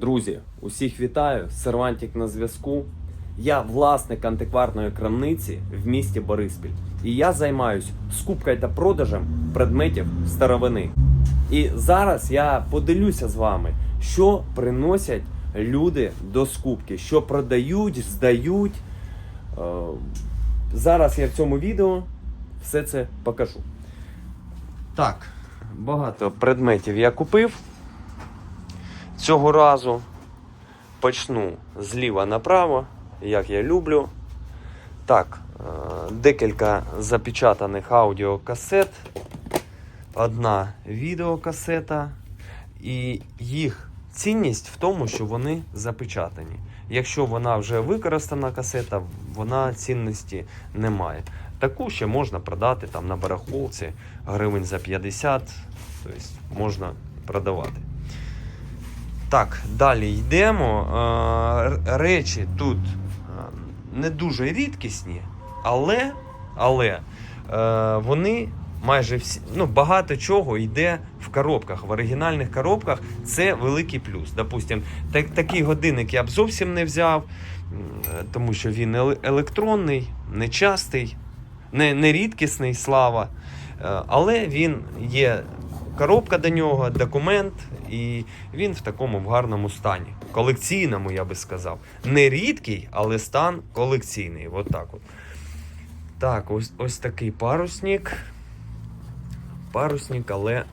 Друзі, усіх вітаю! Сервантик на зв'язку. Я власник антикварної крамниці в місті Бориспіль. І я займаюсь скупкою та продажем предметів старовини. І зараз я поділюся з вами, що приносять люди до скупки, що продають, здають. Е, Зараз я в цьому відео все це покажу. Так, багато предметів я купив. Цього разу почну зліва направо, як я люблю. Так, е, декілька запечатаних аудіокасет, одна відеокасета, і їх цінність в тому, що вони запечатані. Якщо вона вже використана касета, вона цінності не має. Таку ще можна продати там на барахолці гривень за 50, тобто можна продавати. Так, далі йдемо. Е, Речі тут е, не дуже рідкісні, але, але е, вони майже всі, ну, багато чого йде в коробках, в оригінальних коробках. Це великий плюс. Допустим, так, такий годинник я б зовсім не взяв, тому що він електронний, нечастий, не, не рідкісний, слава. Але він є коробка до нього, документ, і він в такому в гарному стані. Колекційному, я би сказав. Не рідкий, але стан колекційний. От так от. Так, ось, ось такий парусник. Парусник, але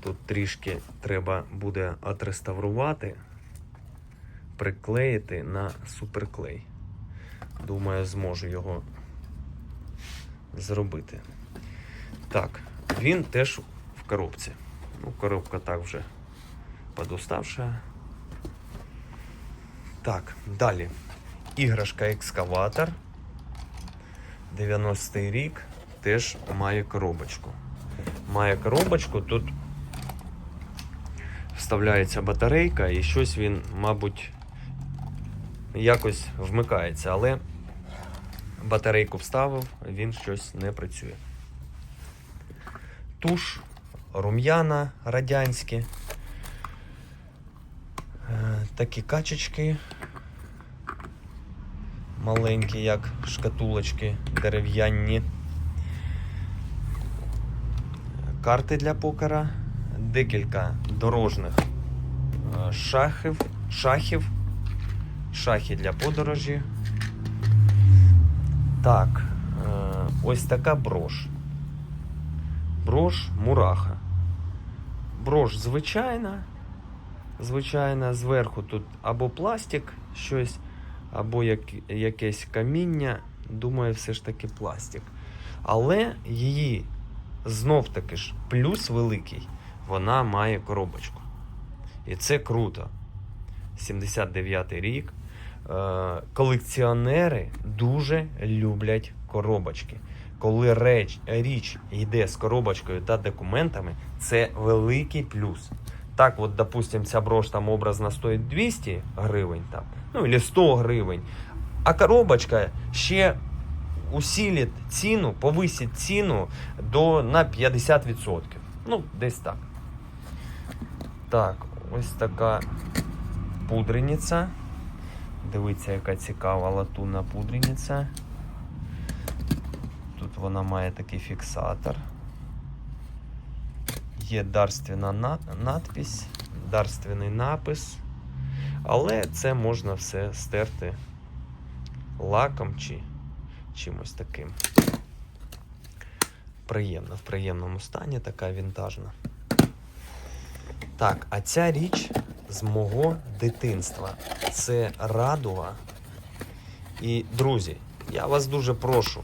тут трішки треба буде отреставрувати, приклеїти на суперклей. Думаю, зможу його зробити. Так, він теж коробці. Ну, коробка так вже подуставша. Так, далі. Іграшка екскаватор. 90-й рік теж має коробочку. Має коробочку, тут вставляється батарейка і щось він, мабуть, якось вмикається, але батарейку вставив, він щось не працює. Туш, рум'яна радянські. Е, Такі качечки. Маленькі, як шкатулочки дерев'яні. Карти для покера, декілька дорожних е, шахів, шахів, шахи для подорожі. Так, е, ось така брош. Брош мураха. Брош звичайна. Звичайна, зверху тут або пластик, щось, або як, якесь каміння. Думаю, все ж таки пластик. Але її знов таки ж плюс великий. Вона має коробочку. І це круто. 79-й рік. Е, колекціонери дуже люблять коробочки. Коли реч, річ йде з коробочкою та документами, це великий плюс. Так, от, допустим, ця брош там образно стоїть 200 гривень, там, ну або 100 гривень, а коробочка ще усилить ціну, повисить ціну до на 50%. Ну, десь так. Так, ось така пудрениця. Дивіться, яка цікава латунна пудрениця. Вона має такий фіксатор. Є дарственна на- надпись, дарственний напис. Але це можна все стерти лаком чи чимось таким. Приємно, в приємному стані, така вінтажна. Так, а ця річ з мого дитинства. Це радуга. І, друзі, я вас дуже прошу.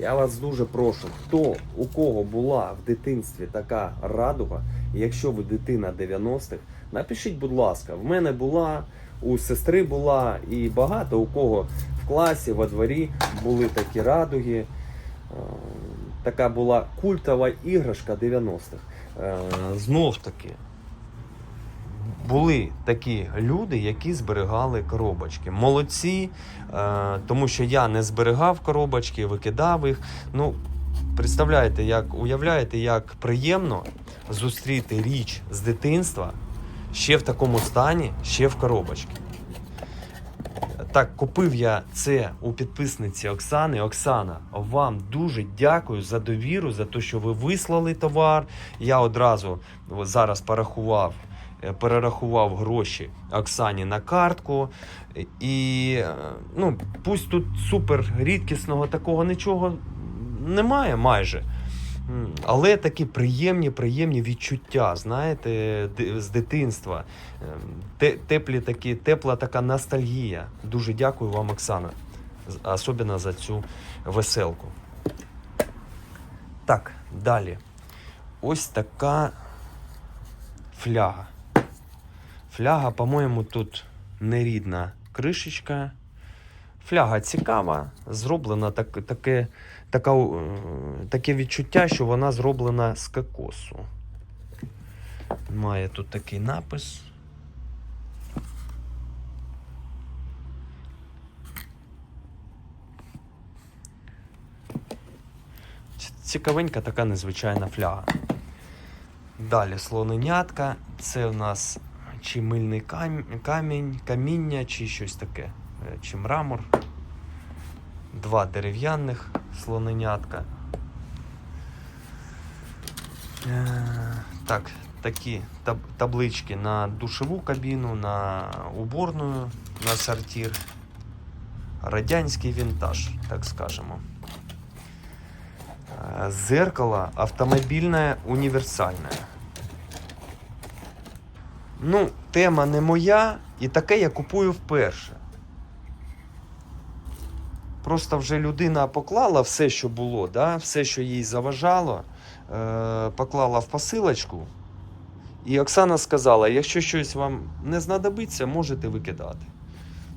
Я вас дуже прошу, хто у кого була в дитинстві така радуга, якщо ви дитина 90-х, напишіть, будь ласка, в мене була, у сестри була, і багато у кого в класі, во дворі були такі радуги. Е, Така була культова іграшка 90-х. Е, Знов таки, були такі люди, які зберігали коробочки. Молодці, е, тому що я не зберігав коробочки, викидав їх. Ну, представляєте, як уявляєте, як приємно зустріти річ з дитинства, ще в такому стані, ще в коробочці. Так, купив я це у підписниці Оксани. Оксана, вам дуже дякую за довіру, за те, що ви вислали товар. Я одразу зараз порахував, перерахував гроші Оксані на картку. І е, ну, пусть тут супер рідкісного такого нічого немає майже. Але такі приємні, приємні відчуття, знаєте, з дитинства. Ем, Теплі такі, тепла така ностальгія. Дуже дякую вам, Оксана, особливо за цю веселку. Так, далі. Ось така фляга. Фляга, по-моєму, тут нерідна кришечка. Фляга цікава, зроблена так, таке, така, е, таке відчуття, що вона зроблена з кокосу. Має тут такий напис. Цікавенька така незвичайна фляга. Далі слоненятка. Це у нас чи мильний кам- камінь, каміння, чи щось таке, е, чи мрамор. Два дерев'яних слоненятка. Е, Так, такі таб- таблички на душову кабіну, на уборну, на сортир. Радянський вінтаж, так скажемо. Е, Зеркало автомобільне універсальне. Ну, тема не моя, і таке я купую вперше. Просто вже людина поклала все, що було, да? все, що їй заважало, е- поклала в посилочку. І Оксана сказала: якщо щось вам не знадобиться, можете викидати.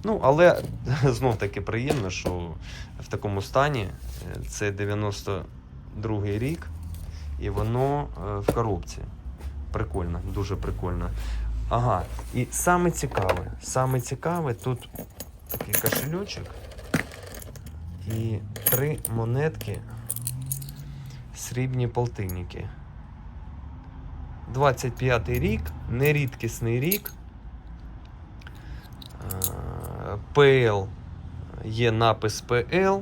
Ну, але знов таки приємно, що в такому стані е, це 92-й рік, і воно е, в коробці. Прикольно, дуже прикольно. Ага, і саме цікаве, саме цікаве тут такий кошельочок і три монетки срібні полтинники. 25-й рік, нерідкісний рік. Е, ПЛ є напис ПЛ.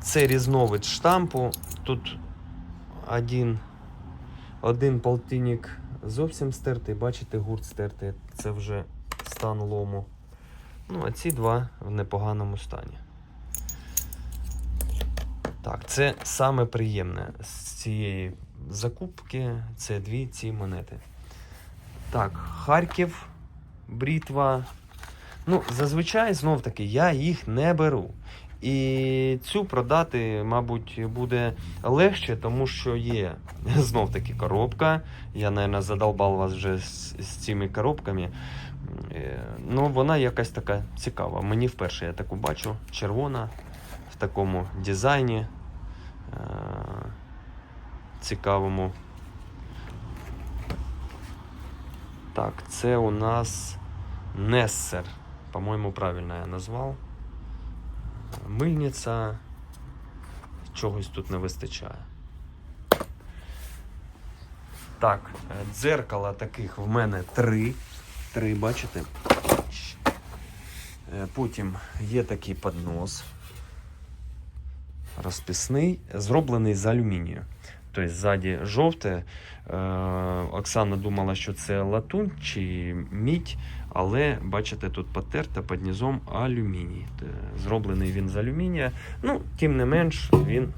Це різновид штампу. Тут один, один полтинник зовсім стертий, бачите, гурт стертий. Це вже стан лому. Ну, а ці два в непоганому стані. Так, це саме приємне з цієї закупки. Це дві ці монети. Так, Харків, брітва. Ну, зазвичай, знов таки, я їх не беру. І цю продати, мабуть, буде легше, тому що є знов таки коробка. Я, мабуть, задолбав вас вже з, з цими коробками. Е, Ну, вона якась така цікава. Мені вперше я таку бачу. Червона в такому дизайні. е, Цікавому. Так, це у нас Нессер. По-моєму, правильно я назвав. Мильниця. Чогось тут не вистачає. Так, е, дзеркала таких в мене три. Три, бачите? Е, Потім є такий поднос. Розписний, зроблений з алюмінію. Тобто ззаді жовте. Е, Оксана думала, що це латунь чи мідь, але бачите, тут потерта під низом алюміній. Зроблений він з алюмінія. Ну, тим не менш, він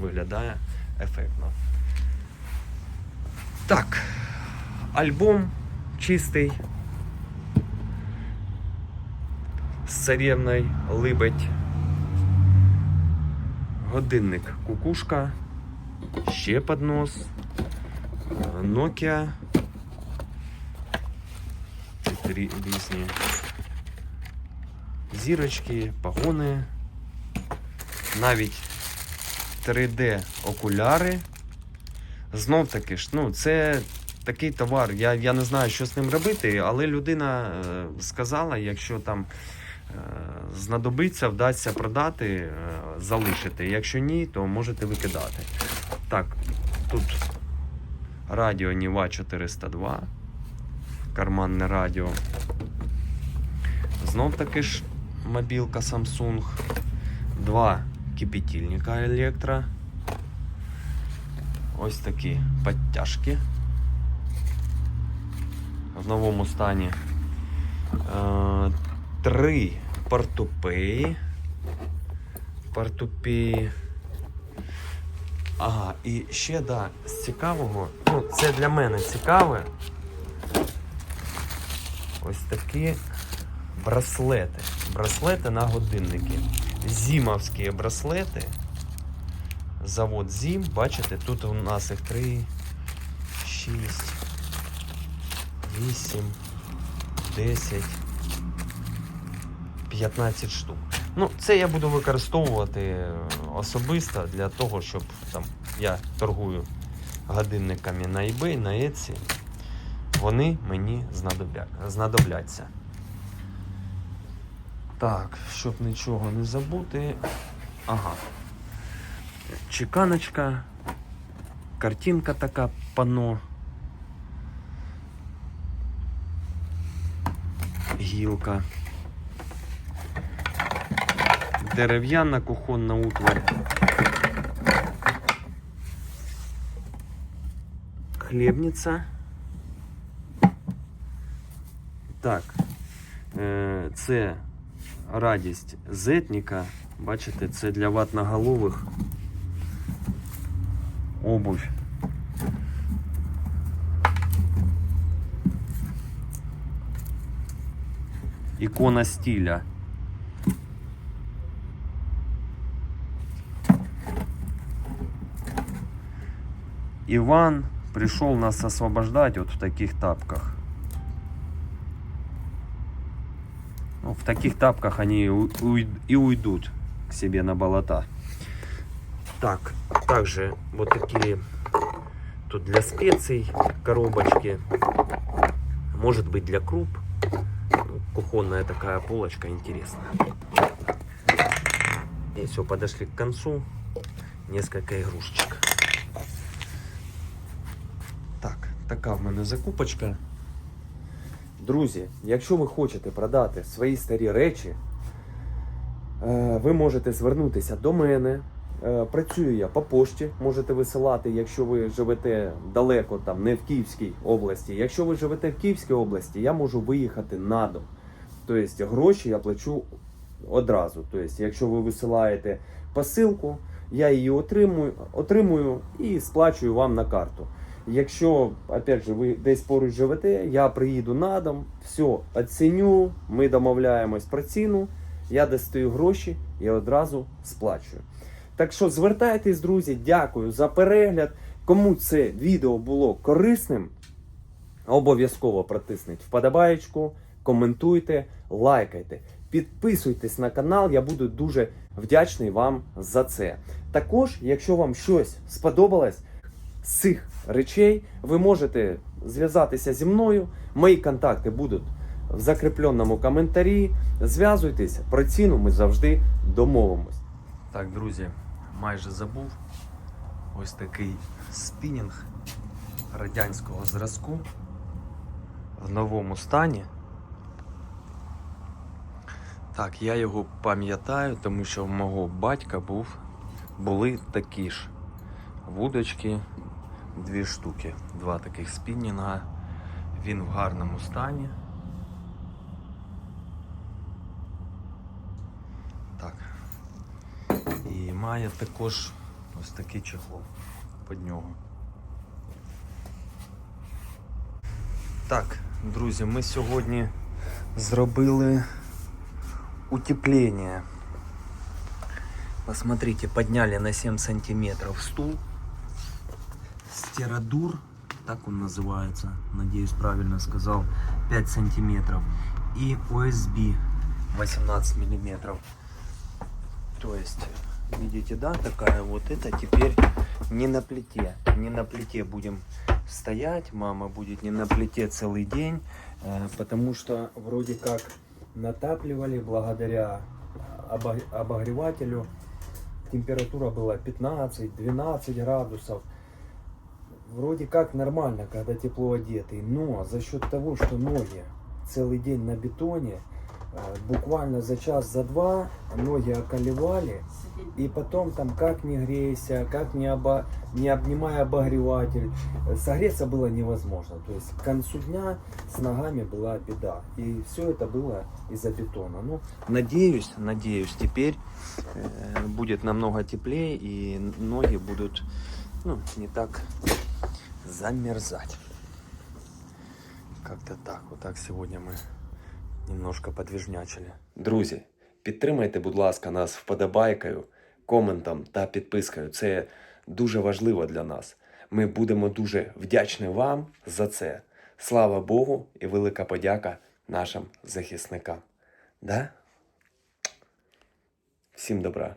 виглядає ефектно. Так, альбом чистий. З царівною либедь. Годинник кукушка. Ще поднос. Е, Nokia. Різні зірочки, пагони. Навіть 3D окуляри. Знов таки ж, ну, це такий товар. Я, я не знаю, що з ним робити, але людина е, сказала, якщо там е, знадобиться, вдасться продати, е, залишити. Якщо ні, то можете викидати. Так, тут Радіо Ніва 402. Карманне радіо. Знов таки ж мобілка Samsung. Два кипятильника електро. Ось такі підтяжки. В новому стані. Е, Три портупеї. Портупеї. Ага, і ще да, з цікавого. Ну, це для мене цікаве. Ось такі браслети. Браслети на годинники. Зімовські браслети. Завод Зім. Бачите, тут у нас їх 3, 6, 8, 10, 15 штук. Ну, це я буду використовувати е, особисто для того, щоб там я торгую годинниками на eBay, на Etsy. Вони мені знадобля- знадобляться. Так, щоб нічого не забути. Ага. Чеканочка. Картинка така пано. Гілка. Дерев'яна кухонна утварь. Хлібниця. Так. Е, Це радість зетніка. Бачите, це для ватноголових обувь. Икона стиля. Иван пришел нас освобождать вот в таких тапках. Ну, в таких тапках они у- и уйдут к себе на болота. Так, также вот такие тут для специй коробочки. Может быть для круп. Ну, Кухонная такая полочка интересная. И все, подошли к концу. Несколько игрушечек. Так, така в мене закупочка. Друзі, якщо ви хочете продати свої старі речі, е, ви можете звернутися до мене. Е, Працюю я по пошті, можете висилати, якщо ви живете далеко, там не в Київській області. Якщо ви живете в Київській області, я можу виїхати на дом. Тобто гроші я плачу одразу. Тобто, якщо ви висилаєте посилку, я її отримую, отримую і сплачую вам на карту. Якщо, опять же, ви десь поруч живете, я приїду на дом, все, оціню, ми домовляємось про ціну, я достаю гроші і одразу сплачую. Так що звертайтесь, друзі, дякую за перегляд. Кому це відео було корисним, обов'язково протисніть вподобаєчку, коментуйте, лайкайте, підписуйтесь на канал, я буду дуже вдячний вам за це. Також, якщо вам щось сподобалось з цих речей, ви можете зв'язатися зі мною. Мої контакти будуть в закріпленому коментарі. Зв'язуйтесь, про ціну ми завжди домовимось. Так, друзі, майже забув. Ось такий спінінг радянського зразку в новому стані. Так, я його пам'ятаю, тому що в мого батька був, були такі ж вудочки, дві штуки, два таких спінінга. Він в гарному стані. Так. І має також ось такий чехол під нього. Так, друзі, ми сьогодні зробили утепление. Посмотрите, подняли на 7 сантиметров стул. Стерадур, так он называется, надеюсь правильно сказал, 5 сантиметров. И USB 18 миллиметров. То есть, видите, да, такая вот это теперь не на плите. Не на плите будем стоять, мама будет не на плите целый день, э, потому что вроде как натапливали благодаря обо- обогревателю. Температура была 15-12 градусов. Вроде как нормально, когда тепло одетый, но за счет того, что ноги целый день на бетоне, э, буквально за час, за два ноги околевали, и потом там как не грейся, как не, оба, не обнимая обогреватель, э, согреться было невозможно. То есть к концу дня с ногами была беда. И все это было из-за бетона. Ну, Надеюсь, надеюсь, теперь э, будет намного теплее и ноги будут ну, не так замерзать. Как-то так. Вот сьогодні ми немножко подвіжнячили. Друзі, підтримайте, будь ласка, нас вподобайкою, коментом та підпискою. Це дуже важливо для нас. Ми будемо дуже вдячні вам за це. Слава Богу і велика подяка нашим захисникам. Да? Всім добра.